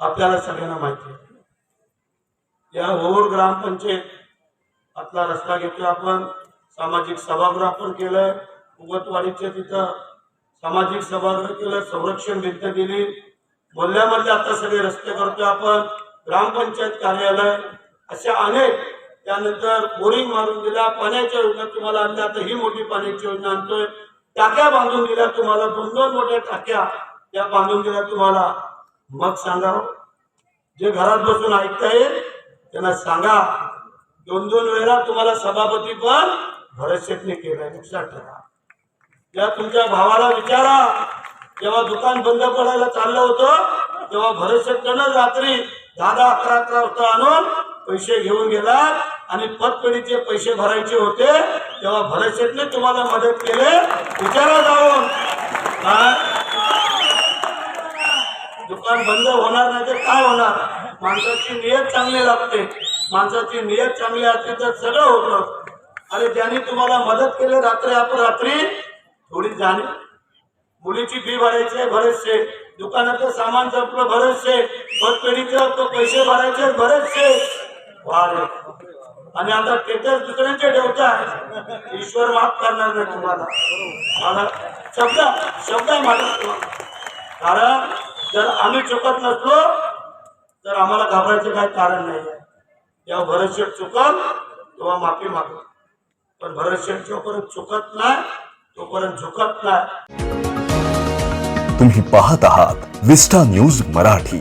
आपल्याला सगळ्यांना माहिती आहे. या ओव्हर ग्रामपंचायत आपला रस्ता घेतोय आपण सामाजिक सभागृह आपण केलंय उगतवाडीच्या तिथं सामाजिक सभागृह केलं संरक्षण भिंत दिली. मोहल्ल्यामधले आता सगळे रस्ते करतोय आपण ग्रामपंचायत कार्यालय अशा अनेक त्यानंतर बोरिंग मारून दिल्या पाण्याच्या योजना तुम्हाला आणल्या आता ही मोठी पाण्याची योजना आणतोय. टाक्या बांधून दिल्या तुम्हाला दोन दोन मोठ्या टाक्या त्या बांधून दिल्या तुम्हाला. मग सांगा. जे घरात बसून ऐकताय त्यांना सांगा. दोन दोन वेळा तुम्हाला सभापती पण भरत शेटने केलंय. लक्षात ठेवा. या तुमच्या भावाला विचारा. जेव्हा दुकान बंद पडायला चाललं होतं तेव्हा भरत शेटनं रात्री दहा दहा अकरा अकरा वाजता आणून पैसे घेऊन गेला आणि पतपेढीचे पैसे भरायचे होते तेव्हा भरत शेटने तुम्हाला मदत केले. विचारा जाऊन. काय? दुकान बंद होणार नाही तर काय होणार? माणसाची नियत चांगली लागते. माणसाची नियत चांगली असते तर सगळं होतं आणि ज्यांनी तुम्हाला मदत केली रात्री अपरात्री थोडी जाणे मुलीची फी भरायची आहे बरेचसे दुकानाचं सामान संपलं बरेचसे पतपेढीचं पैसे भरायचे बरेचसे आणि आता तेथेच दुसऱ्यांचे ठेवताय ईश्वर माफ करणार नाही तुम्हाला. मला शब्द शब्द आहे माझा तुम्हाला. कारण जर आम्ही चुकत नसलो तर आम्हाला घाबरायचं काही कारण नाही. आहे जेव्हा भरतशेठ चुकल तेव्हा माफी मागू. पण भरतशेठ जोपर्यंत चुकत नाही तोपर्यंत झुकत नाही. तुम्ही पाहत आहात विस्टा न्यूज मराठी.